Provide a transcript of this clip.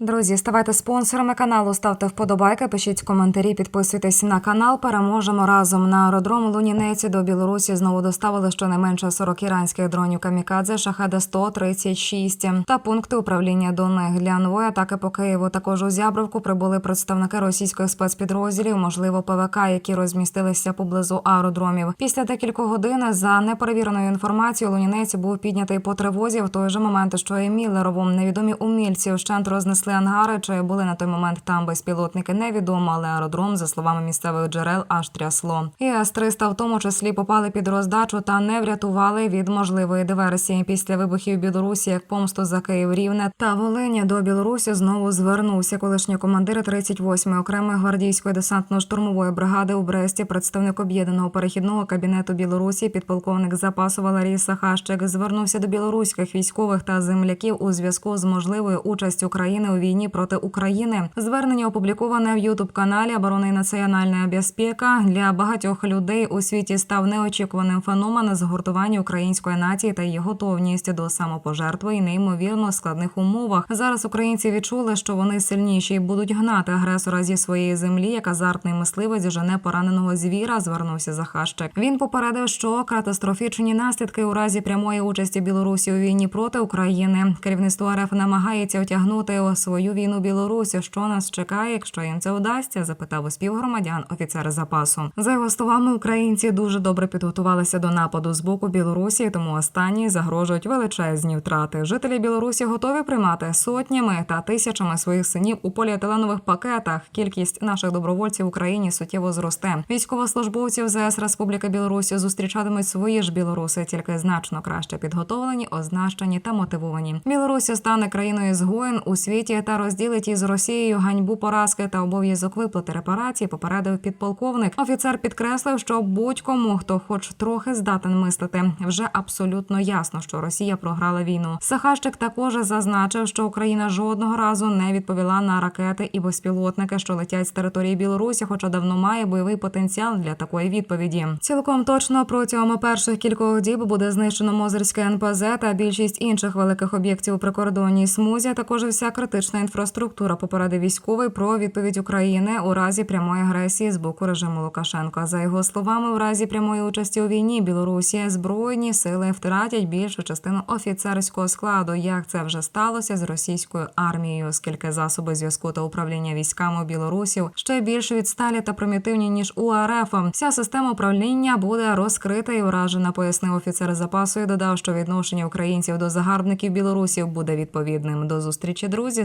Друзі, ставайте спонсорами каналу, ставте вподобайки, пишіть коментарі, підписуйтесь на канал. Переможемо разом. На аеродром Лунінеці до Білорусі знову доставили щонайменше 40 іранських дронів камікадзе шахеда 136 та пункти управління до них для нової атаки по Києву. Також у Зябровку прибули представники російських спецпідрозділів, можливо, ПВК, які розмістилися поблизу аеродромів. Після декількох годин за неперевіреною інформацією Лунінець був піднятий по тривозі в той же момент, що і Міллерову. Невідомі умільці вщент рознесли ангари. Чи були на той момент там безпілотники? Невідомо, але аеродром, за словами місцевих джерел, аж трясло. І С-300 в тому числі попали під роздачу та не врятували від можливої диверсії. Після вибухів Білорусі як помсту за Київ Рівне та Волині до Білорусі знову звернувся колишній командир 38-ї окремої гвардійської десантно-штурмової бригади у Бресті, представник об'єднаного перехідного кабінету Білорусі, підполковник запасу Валерій Сахащик звернувся до білоруських військових та земляків у зв'язку з можливою участю країни у війні проти України. Звернення опубліковане в Ютуб каналі оборони і національна безпека для багатьох людей у світі став неочікуваним феномен згуртування української нації та її готовність до самопожертви і неймовірно складних умовах. Зараз українці відчули, що вони сильніші і будуть гнати агресора зі своєї землі, як азартний мисливець жене пораненого звіра. Звернувся Захащик. Він попередив, що катастрофічні наслідки у разі прямої участі Білорусі у війні проти України. Керівництво РФ намагається отягнути у свою війну Білорусі. Що нас чекає, якщо їм це вдасться? запитав у співгромадян офіцер запасу. За його словами, українці дуже добре підготувалися до нападу з боку Білорусі, тому останні загрожують величезні втрати. Жителі Білорусі готові приймати сотнями та тисячами своїх синів у поліетиленових пакетах. Кількість наших добровольців в Україні суттєво зросте. Військовослужбовців ЗС Республіки Білорусі зустрічатимуть свої ж білоруси, тільки значно краще підготовлені, означені та мотивовані. Білорусі стане країною згоєн у світі та розділить із Росією ганьбу поразки та обов'язок виплати репарацій. Попередив підполковник. Офіцер підкреслив, що будь-кому, хто хоч трохи здатен мислити, вже абсолютно ясно, що Росія програла війну. Сахащик також зазначив, що Україна жодного разу не відповіла на ракети і безпілотники, що летять з території Білорусі, хоча давно має бойовий потенціал для такої відповіді. Цілком точно протягом перших кількох діб буде знищено Мозерське НПЗ та більшість інших великих об'єктів у прикордонній смузі. а Також вся критична інфраструктура попередив військовий про відповідь України у разі прямої агресії з боку режиму Лукашенка. За його словами, у разі прямої участі у війні Білорусі збройні сили втратять більшу частину офіцерського складу. Як це вже сталося з російською армією, оскільки засоби зв'язку та управління військами Білорусів ще більш відсталі та примітивні ніж у РФ. Вся система управління буде розкрита і уражена, пояснив офіцер запасу і додав, що відношення українців до загарбників білорусів буде відповідним. До зустрічі, друзі.